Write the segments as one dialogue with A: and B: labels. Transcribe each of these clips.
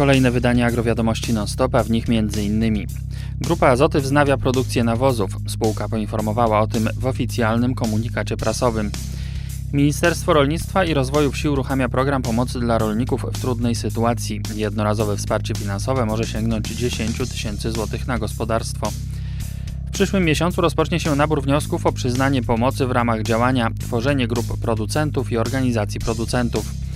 A: Kolejne wydanie agrowiadomości non-stop, a w nich m.in. Grupa Azoty wznawia produkcję nawozów. Spółka poinformowała o tym w oficjalnym komunikacie prasowym. Ministerstwo Rolnictwa i Rozwoju Wsi uruchamia program pomocy dla rolników w trudnej sytuacji. Jednorazowe wsparcie finansowe może sięgnąć 10 tysięcy złotych na gospodarstwo. W przyszłym miesiącu rozpocznie się nabór wniosków o przyznanie pomocy w ramach działania Tworzenie grup producentów i organizacji producentów.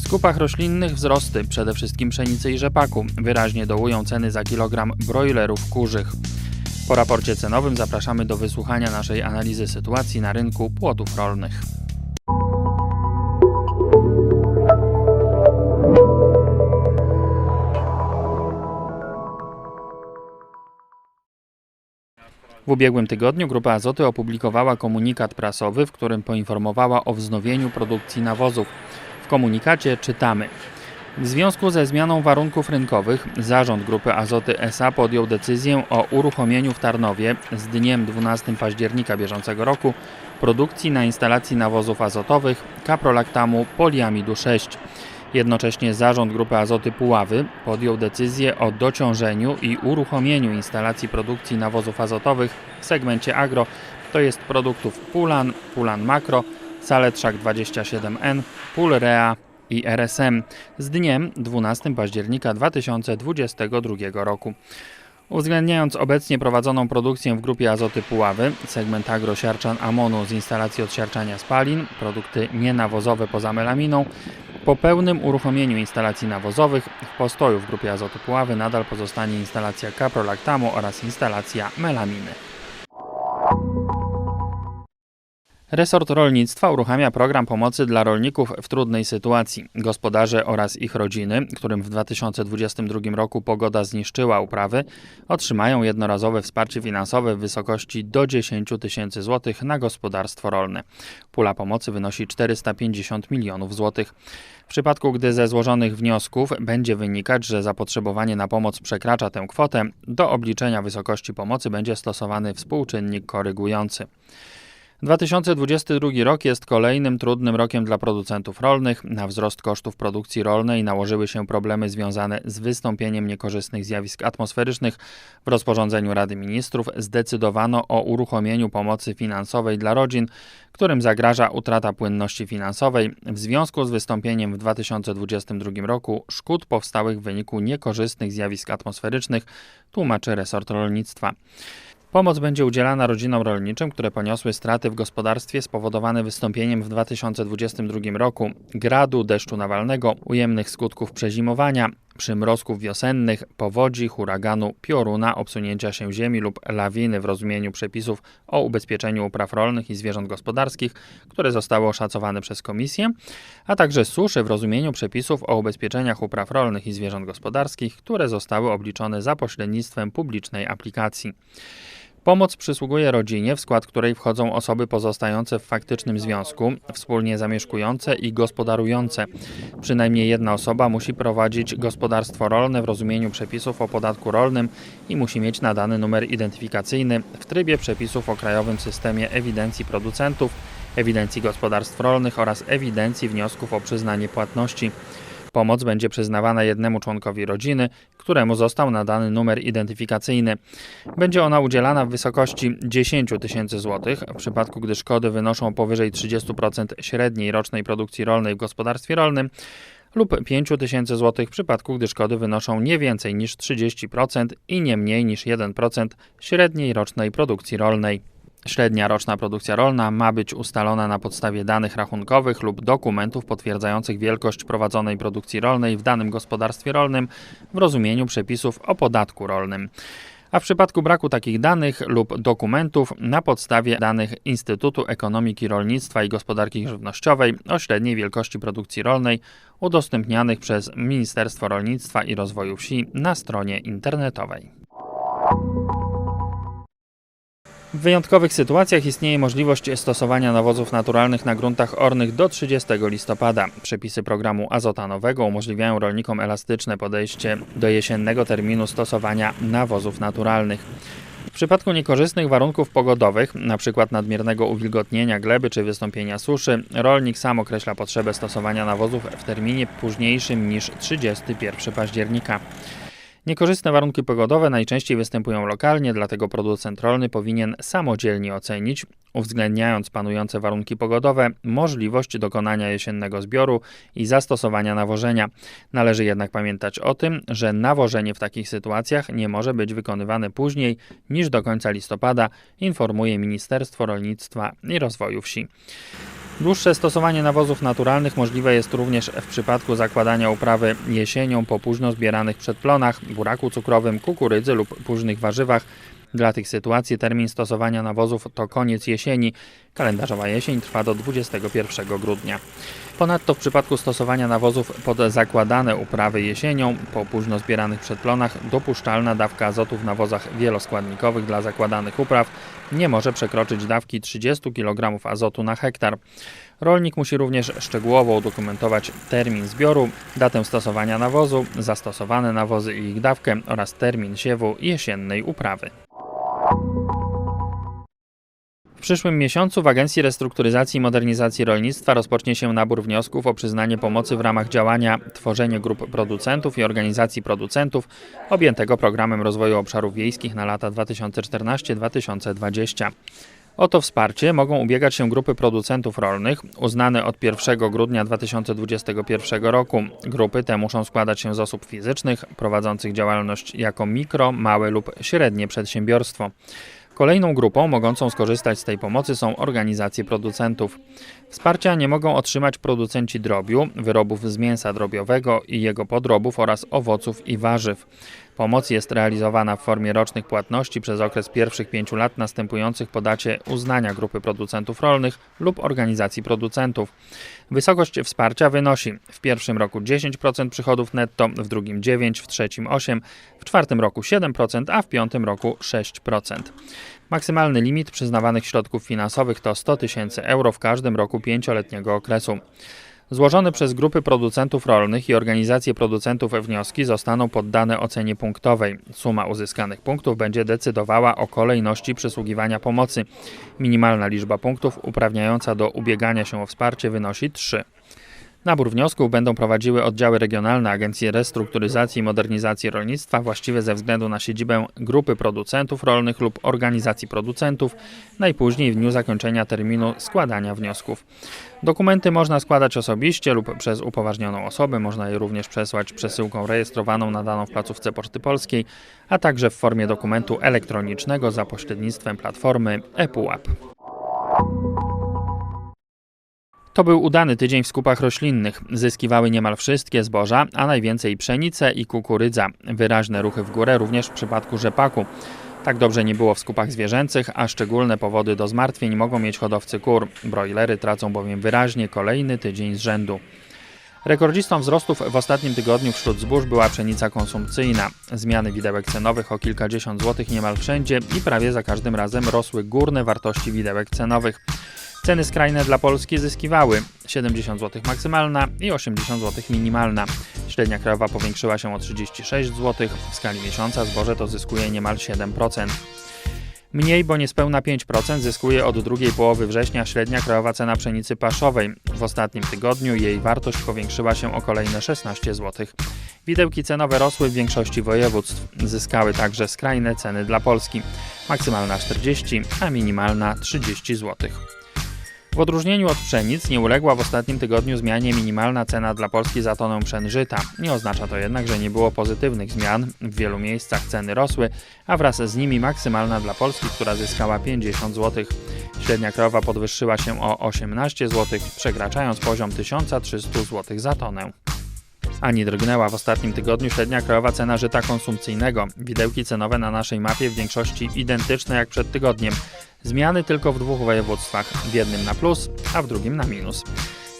A: W skupach roślinnych wzrosty, przede wszystkim pszenicy i rzepaku, wyraźnie dołują ceny za kilogram brojlerów kurzych. Po raporcie cenowym zapraszamy do wysłuchania naszej analizy sytuacji na rynku płodów rolnych. W ubiegłym tygodniu Grupa Azoty opublikowała komunikat prasowy, w którym poinformowała o wznowieniu produkcji nawozów. Komunikacie czytamy: W związku ze zmianą warunków rynkowych zarząd Grupy Azoty SA podjął decyzję o uruchomieniu w Tarnowie z dniem 12 października bieżącego roku produkcji na instalacji nawozów azotowych kaprolaktamu poliamidu 6. Jednocześnie zarząd Grupy Azoty Puławy podjął decyzję o dociążeniu i uruchomieniu instalacji produkcji nawozów azotowych w segmencie agro, to jest produktów Pulan, Pulan Makro, Saletrzak 27N, Pulrea i RSM z dniem 12 października 2022 roku. Uwzględniając obecnie prowadzoną produkcję w grupie Azoty Puławy, segment agrosiarczan amonu z instalacji odsiarczania spalin, produkty nienawozowe poza melaminą, po pełnym uruchomieniu instalacji nawozowych w postoju w grupie Azoty Puławy nadal pozostanie instalacja kaprolaktamu oraz instalacja melaminy. Resort Rolnictwa uruchamia program pomocy dla rolników w trudnej sytuacji. Gospodarze oraz ich rodziny, którym w 2022 roku pogoda zniszczyła uprawy, otrzymają jednorazowe wsparcie finansowe w wysokości do 10 tysięcy złotych na gospodarstwo rolne. Pula pomocy wynosi 450 milionów złotych. W przypadku, gdy ze złożonych wniosków będzie wynikać, że zapotrzebowanie na pomoc przekracza tę kwotę, do obliczenia wysokości pomocy będzie stosowany współczynnik korygujący. 2022 rok jest kolejnym trudnym rokiem dla producentów rolnych. Na wzrost kosztów produkcji rolnej nałożyły się problemy związane z wystąpieniem niekorzystnych zjawisk atmosferycznych. W rozporządzeniu Rady Ministrów zdecydowano o uruchomieniu pomocy finansowej dla rodzin, którym zagraża utrata płynności finansowej w związku z wystąpieniem w 2022 roku szkód powstałych w wyniku niekorzystnych zjawisk atmosferycznych, tłumaczy resort rolnictwa. Pomoc będzie udzielana rodzinom rolniczym, które poniosły straty w gospodarstwie spowodowane wystąpieniem w 2022 roku gradu, deszczu nawalnego, ujemnych skutków przezimowania, przymrozków wiosennych, powodzi, huraganu, pioruna, obsunięcia się ziemi lub lawiny w rozumieniu przepisów o ubezpieczeniu upraw rolnych i zwierząt gospodarskich, które zostały oszacowane przez Komisję, a także suszy w rozumieniu przepisów o ubezpieczeniach upraw rolnych i zwierząt gospodarskich, które zostały obliczone za pośrednictwem publicznej aplikacji. Pomoc przysługuje rodzinie, w skład której wchodzą osoby pozostające w faktycznym związku, wspólnie zamieszkujące i gospodarujące. Przynajmniej jedna osoba musi prowadzić gospodarstwo rolne w rozumieniu przepisów o podatku rolnym i musi mieć nadany numer identyfikacyjny w trybie przepisów o Krajowym Systemie Ewidencji Producentów, Ewidencji Gospodarstw Rolnych oraz Ewidencji Wniosków o Przyznanie Płatności. Pomoc będzie przyznawana jednemu członkowi rodziny, któremu został nadany numer identyfikacyjny. Będzie ona udzielana w wysokości 10 tysięcy złotych w przypadku, gdy szkody wynoszą powyżej 30% średniej rocznej produkcji rolnej w gospodarstwie rolnym lub 5 tysięcy złotych w przypadku, gdy szkody wynoszą nie więcej niż 30% i nie mniej niż 1% średniej rocznej produkcji rolnej. Średnia roczna produkcja rolna ma być ustalona na podstawie danych rachunkowych lub dokumentów potwierdzających wielkość prowadzonej produkcji rolnej w danym gospodarstwie rolnym w rozumieniu przepisów o podatku rolnym. A w przypadku braku takich danych lub dokumentów na podstawie danych Instytutu Ekonomiki Rolnictwa i Gospodarki Żywnościowej o średniej wielkości produkcji rolnej udostępnianych przez Ministerstwo Rolnictwa i Rozwoju Wsi na stronie internetowej. W wyjątkowych sytuacjach istnieje możliwość stosowania nawozów naturalnych na gruntach ornych do 30 listopada. Przepisy programu azotanowego umożliwiają rolnikom elastyczne podejście do jesiennego terminu stosowania nawozów naturalnych. W przypadku niekorzystnych warunków pogodowych, np. nadmiernego uwilgotnienia gleby czy wystąpienia suszy, rolnik sam określa potrzebę stosowania nawozów w terminie późniejszym niż 31 października. Niekorzystne warunki pogodowe najczęściej występują lokalnie, dlatego producent rolny powinien samodzielnie ocenić, uwzględniając panujące warunki pogodowe, możliwość dokonania jesiennego zbioru i zastosowania nawożenia. Należy jednak pamiętać o tym, że nawożenie w takich sytuacjach nie może być wykonywane później niż do końca listopada, informuje Ministerstwo Rolnictwa i Rozwoju Wsi. Dłuższe stosowanie nawozów naturalnych możliwe jest również w przypadku zakładania uprawy jesienią po późno zbieranych przedplonach, buraku cukrowym, kukurydzy lub późnych warzywach. Dla tych sytuacji termin stosowania nawozów to koniec jesieni. Kalendarzowa jesień trwa do 21 grudnia. Ponadto w przypadku stosowania nawozów pod zakładane uprawy jesienią po późno zbieranych przedplonach dopuszczalna dawka azotu w nawozach wieloskładnikowych dla zakładanych upraw nie może przekroczyć dawki 30 kg azotu na hektar. Rolnik musi również szczegółowo udokumentować termin zbioru, datę stosowania nawozu, zastosowane nawozy i ich dawkę oraz termin siewu jesiennej uprawy. W przyszłym miesiącu w Agencji Restrukturyzacji i Modernizacji Rolnictwa rozpocznie się nabór wniosków o przyznanie pomocy w ramach działania Tworzenie grup producentów i organizacji producentów objętego Programem Rozwoju Obszarów Wiejskich na lata 2014-2020. O to wsparcie mogą ubiegać się grupy producentów rolnych uznane od 1 grudnia 2021 roku. Grupy te muszą składać się z osób fizycznych prowadzących działalność jako mikro, małe lub średnie przedsiębiorstwo. Kolejną grupą mogącą skorzystać z tej pomocy są organizacje producentów. Wsparcia nie mogą otrzymać producenci drobiu, wyrobów z mięsa drobiowego i jego podrobów oraz owoców i warzyw. Pomoc jest realizowana w formie rocznych płatności przez okres pierwszych pięciu lat następujących po dacie uznania grupy producentów rolnych lub organizacji producentów. Wysokość wsparcia wynosi w pierwszym roku 10% przychodów netto, w drugim 9%, w trzecim 8%, w czwartym roku 7%, a w piątym roku 6%. Maksymalny limit przyznawanych środków finansowych to 100 tysięcy euro w każdym roku pięcioletniego okresu. Złożone przez grupy producentów rolnych i organizacje producentów wnioski zostaną poddane ocenie punktowej. Suma uzyskanych punktów będzie decydowała o kolejności przysługiwania pomocy. Minimalna liczba punktów uprawniająca do ubiegania się o wsparcie wynosi 3. Nabór wniosków będą prowadziły oddziały regionalne Agencji Restrukturyzacji i Modernizacji Rolnictwa właściwe ze względu na siedzibę grupy producentów rolnych lub organizacji producentów, najpóźniej w dniu zakończenia terminu składania wniosków. Dokumenty można składać osobiście lub przez upoważnioną osobę, można je również przesłać przesyłką rejestrowaną nadaną w placówce Poczty Polskiej, a także w formie dokumentu elektronicznego za pośrednictwem platformy ePUAP. To był udany tydzień w skupach roślinnych. Zyskiwały niemal wszystkie zboża, a najwięcej pszenice i kukurydza. Wyraźne ruchy w górę również w przypadku rzepaku. Tak dobrze nie było w skupach zwierzęcych, a szczególne powody do zmartwień mogą mieć hodowcy kur. Broilery tracą bowiem wyraźnie kolejny tydzień z rzędu. Rekordzistą wzrostów w ostatnim tygodniu wśród zbóż była pszenica konsumpcyjna. Zmiany widełek cenowych o kilkadziesiąt złotych niemal wszędzie i prawie za każdym razem rosły górne wartości widełek cenowych. Ceny skrajne dla Polski zyskiwały 70 zł maksymalna i 80 zł minimalna. Średnia krajowa powiększyła się o 36 zł, w skali miesiąca zboże to zyskuje niemal 7%. Mniej, bo niespełna 5% zyskuje od drugiej połowy września średnia krajowa cena pszenicy paszowej. W ostatnim tygodniu jej wartość powiększyła się o kolejne 16 zł. Widełki cenowe rosły w większości województw. Zyskały także skrajne ceny dla Polski. Maksymalna 40, a minimalna 30 zł. W odróżnieniu od pszenic nie uległa w ostatnim tygodniu zmianie minimalna cena dla Polski za tonę pszen żyta. Nie oznacza to jednak, że nie było pozytywnych zmian. W wielu miejscach ceny rosły, a wraz z nimi maksymalna dla Polski, która zyskała 50 zł. Średnia krajowa podwyższyła się o 18 zł, przekraczając poziom 1300 zł za tonę. Ani drgnęła w ostatnim tygodniu średnia krajowa cena żyta konsumpcyjnego. Widełki cenowe na naszej mapie w większości identyczne jak przed tygodniem. Zmiany tylko w dwóch województwach, w jednym na plus, a w drugim na minus.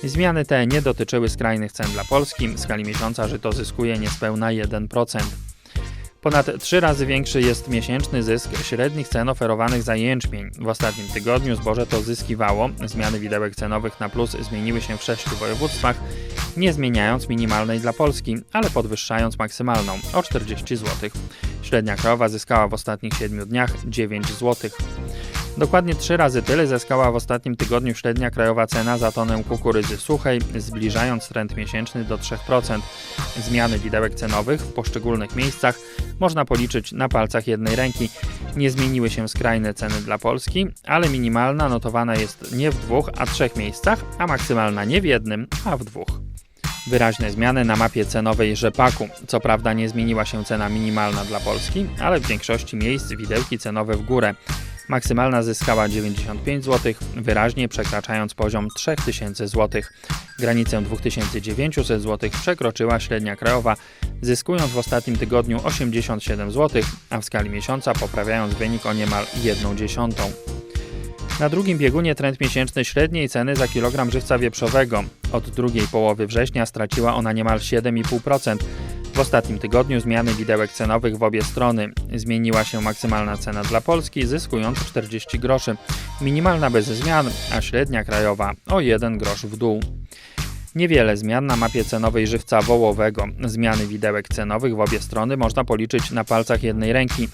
A: Zmiany te nie dotyczyły skrajnych cen dla Polski. W skali miesiąca żyto zyskuje niespełna 1%. Ponad trzy razy większy jest miesięczny zysk średnich cen oferowanych za jęczmień. W ostatnim tygodniu zboże to zyskiwało. Zmiany widełek cenowych na plus zmieniły się w sześciu województwach, nie zmieniając minimalnej dla Polski, ale podwyższając maksymalną o 40 zł. Średnia krajowa zyskała w ostatnich 7 dniach 9 zł. Dokładnie trzy razy tyle zyskała w ostatnim tygodniu średnia krajowa cena za tonę kukurydzy suchej, zbliżając trend miesięczny do 3%. Zmiany widełek cenowych w poszczególnych miejscach można policzyć na palcach jednej ręki. Nie zmieniły się skrajne ceny dla Polski, ale minimalna notowana jest nie w dwóch, a trzech miejscach, a maksymalna nie w jednym, a w dwóch. Wyraźne zmiany na mapie cenowej rzepaku. Co prawda nie zmieniła się cena minimalna dla Polski, ale w większości miejsc widełki cenowe w górę. Maksymalna zyskała 95 zł, wyraźnie przekraczając poziom 3000 zł. Granicę 2900 zł przekroczyła średnia krajowa, zyskując w ostatnim tygodniu 87 zł, a w skali miesiąca poprawiając wynik o niemal 1 dziesiątą. Na drugim biegunie trend miesięczny średniej ceny za kilogram żywca wieprzowego. Od drugiej połowy września straciła ona niemal 7,5%. W ostatnim tygodniu zmiany widełek cenowych w obie strony. Zmieniła się maksymalna cena dla Polski, zyskując 40 groszy, minimalna bez zmian, a średnia krajowa o 1 grosz w dół. Niewiele zmian na mapie cenowej żywca wołowego. Zmiany widełek cenowych w obie strony można policzyć na palcach jednej ręki.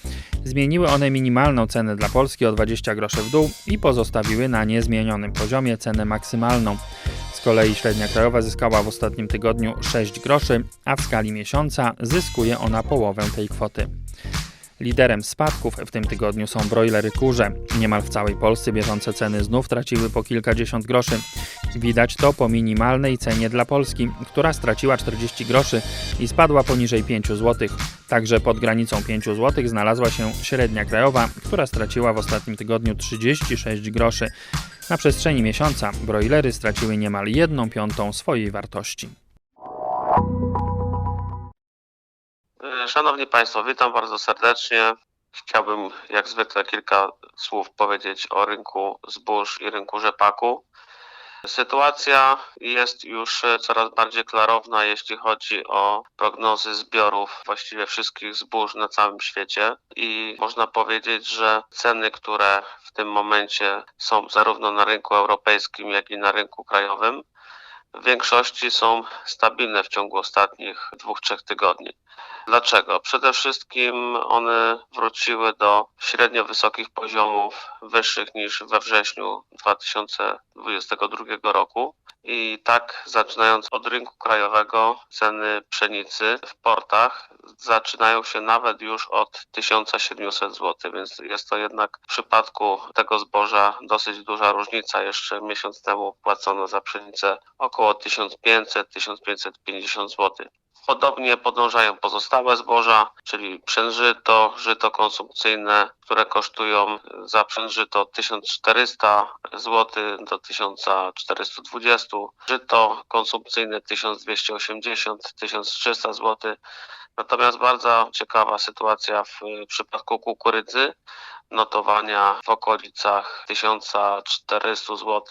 A: Zmieniły one minimalną cenę dla Polski o 20 groszy w dół i pozostawiły na niezmienionym poziomie cenę maksymalną. Kolei średnia krajowa zyskała w ostatnim tygodniu 6 groszy, a w skali miesiąca zyskuje ona połowę tej kwoty. Liderem spadków w tym tygodniu są brojlery kurze. Niemal w całej Polsce bieżące ceny znów traciły po kilkadziesiąt groszy. Widać to po minimalnej cenie dla Polski, która straciła 40 groszy i spadła poniżej 5 zł. Także pod granicą 5 zł znalazła się średnia krajowa, która straciła w ostatnim tygodniu 36 groszy. Na przestrzeni miesiąca brojlery straciły niemal 1 piątą swojej wartości.
B: Szanowni Państwo, witam bardzo serdecznie. Chciałbym jak zwykle kilka słów powiedzieć o rynku zbóż i rynku rzepaku. Sytuacja jest już coraz bardziej klarowna, jeśli chodzi o prognozy zbiorów właściwie wszystkich zbóż na całym świecie. I można powiedzieć, że ceny, które w tym momencie są zarówno na rynku europejskim, jak i na rynku krajowym, w większości są stabilne w ciągu ostatnich dwóch, trzech tygodni. Dlaczego? Przede wszystkim one wróciły do średnio wysokich poziomów, wyższych niż we wrześniu 2022 roku. I tak, zaczynając od rynku krajowego, ceny pszenicy w portach zaczynają się nawet już od 1700 zł, więc jest to jednak w przypadku tego zboża dosyć duża różnica. Jeszcze miesiąc temu płacono za pszenicę około 1500-1550 zł. Podobnie podążają pozostałe zboża, czyli pszężyto, żyto konsumpcyjne, które kosztują za pszężyto 1400 zł do 1420, żyto konsumpcyjne 1280-1300 zł. Natomiast bardzo ciekawa sytuacja w przypadku kukurydzy, notowania w okolicach 1400 zł.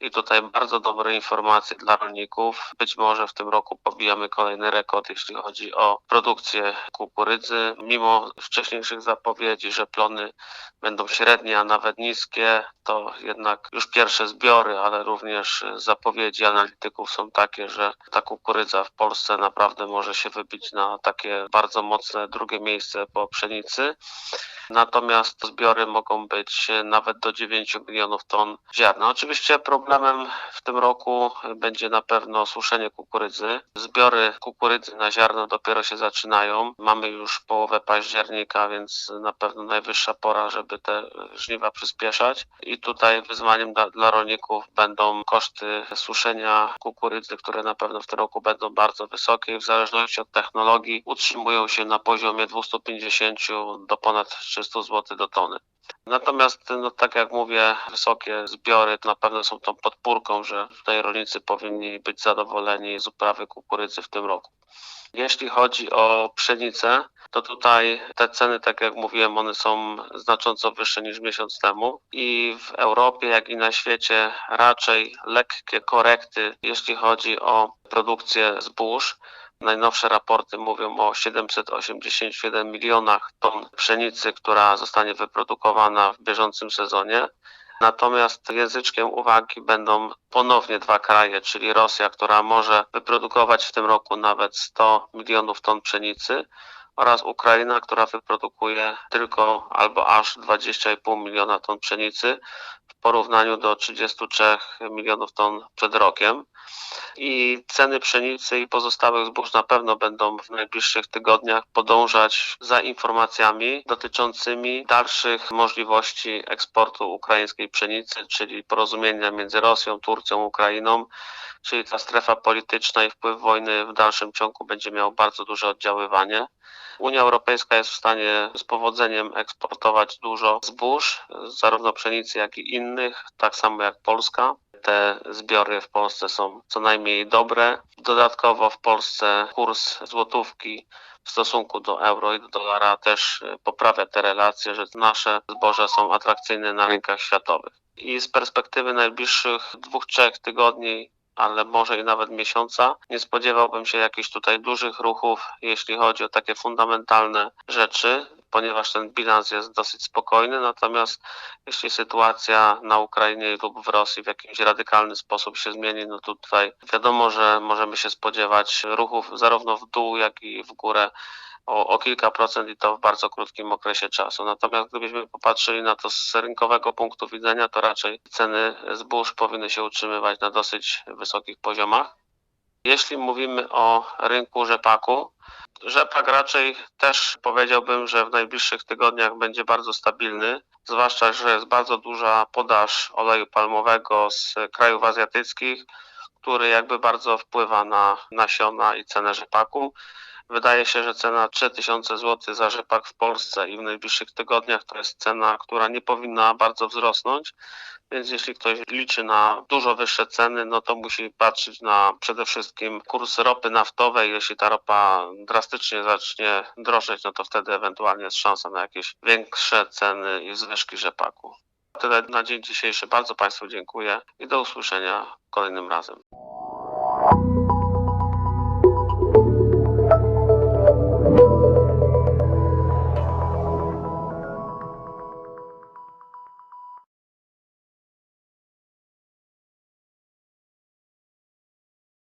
B: I tutaj bardzo dobre informacje dla rolników. Być może w tym roku pobijamy kolejny rekord, jeśli chodzi o produkcję kukurydzy. Mimo wcześniejszych zapowiedzi, że plony będą średnie, a nawet niskie, to jednak już pierwsze zbiory, ale również zapowiedzi analityków są takie, że ta kukurydza w Polsce naprawdę może się wybić na takie bardzo mocne drugie miejsce po pszenicy. Natomiast zbiory mogą być nawet do 9 milionów ton ziarna. Oczywiście problemem w tym roku będzie na pewno suszenie kukurydzy. Zbiory kukurydzy na ziarno dopiero się zaczynają. Mamy już połowę października, więc na pewno najwyższa pora, żeby te żniwa przyspieszać. I tutaj wyzwaniem dla, dla rolników będą koszty suszenia kukurydzy, które na pewno w tym roku będą bardzo wysokie i w zależności od technologii utrzymują się na poziomie 250 do ponad 300 zł do tony. Natomiast, no, tak jak mówię, wysokie zbiory na pewno są tą podpórką, że tutaj rolnicy powinni być zadowoleni z uprawy kukurydzy w tym roku. Jeśli chodzi o pszenicę, to tutaj te ceny, tak jak mówiłem, one są znacząco wyższe niż miesiąc temu i w Europie, jak i na świecie raczej lekkie korekty, jeśli chodzi o produkcję zbóż. Najnowsze raporty mówią o 787 milionach ton pszenicy, która zostanie wyprodukowana w bieżącym sezonie. Natomiast języczkiem uwagi będą ponownie dwa kraje, czyli Rosja, która może wyprodukować w tym roku nawet 100 milionów ton pszenicy oraz Ukraina, która wyprodukuje tylko albo aż 20,5 miliona ton pszenicy w porównaniu do 33 milionów ton przed rokiem. I ceny pszenicy i pozostałych zbóż na pewno będą w najbliższych tygodniach podążać za informacjami dotyczącymi dalszych możliwości eksportu ukraińskiej pszenicy, czyli porozumienia między Rosją, Turcją, Ukrainą, czyli ta strefa polityczna i wpływ wojny w dalszym ciągu będzie miał bardzo duże oddziaływanie. Unia Europejska jest w stanie z powodzeniem eksportować dużo zbóż, zarówno pszenicy, jak i innych, tak samo jak Polska. Te zbiory w Polsce są co najmniej dobre. Dodatkowo w Polsce kurs złotówki w stosunku do euro i do dolara też e, poprawia te relacje, że nasze zboża są atrakcyjne na rynkach światowych. I z perspektywy najbliższych dwóch, trzech tygodni ale może i nawet miesiąca. Nie spodziewałbym się jakichś tutaj dużych ruchów, jeśli chodzi o takie fundamentalne rzeczy, ponieważ ten bilans jest dosyć spokojny. Natomiast jeśli sytuacja na Ukrainie lub w Rosji w jakimś radykalny sposób się zmieni, no tutaj wiadomo, że możemy się spodziewać ruchów zarówno w dół, jak i w górę o, o kilka procent i to w bardzo krótkim okresie czasu. Natomiast gdybyśmy popatrzyli na to z rynkowego punktu widzenia, to raczej ceny zbóż powinny się utrzymywać na dosyć wysokich poziomach. Jeśli mówimy o rynku rzepaku, rzepak raczej też powiedziałbym, że w najbliższych tygodniach będzie bardzo stabilny, zwłaszcza, że jest bardzo duża podaż oleju palmowego z krajów azjatyckich, który jakby bardzo wpływa na nasiona i cenę rzepaku. Wydaje się, że cena 3000 zł za rzepak w Polsce i w najbliższych tygodniach to jest cena, która nie powinna bardzo wzrosnąć. Więc jeśli ktoś liczy na dużo wyższe ceny, no to musi patrzeć na przede wszystkim kurs ropy naftowej. Jeśli ta ropa drastycznie zacznie drożeć, no to wtedy ewentualnie jest szansa na jakieś większe ceny i zwyżki rzepaku. Tyle na dzień dzisiejszy. Bardzo Państwu dziękuję i do usłyszenia kolejnym razem.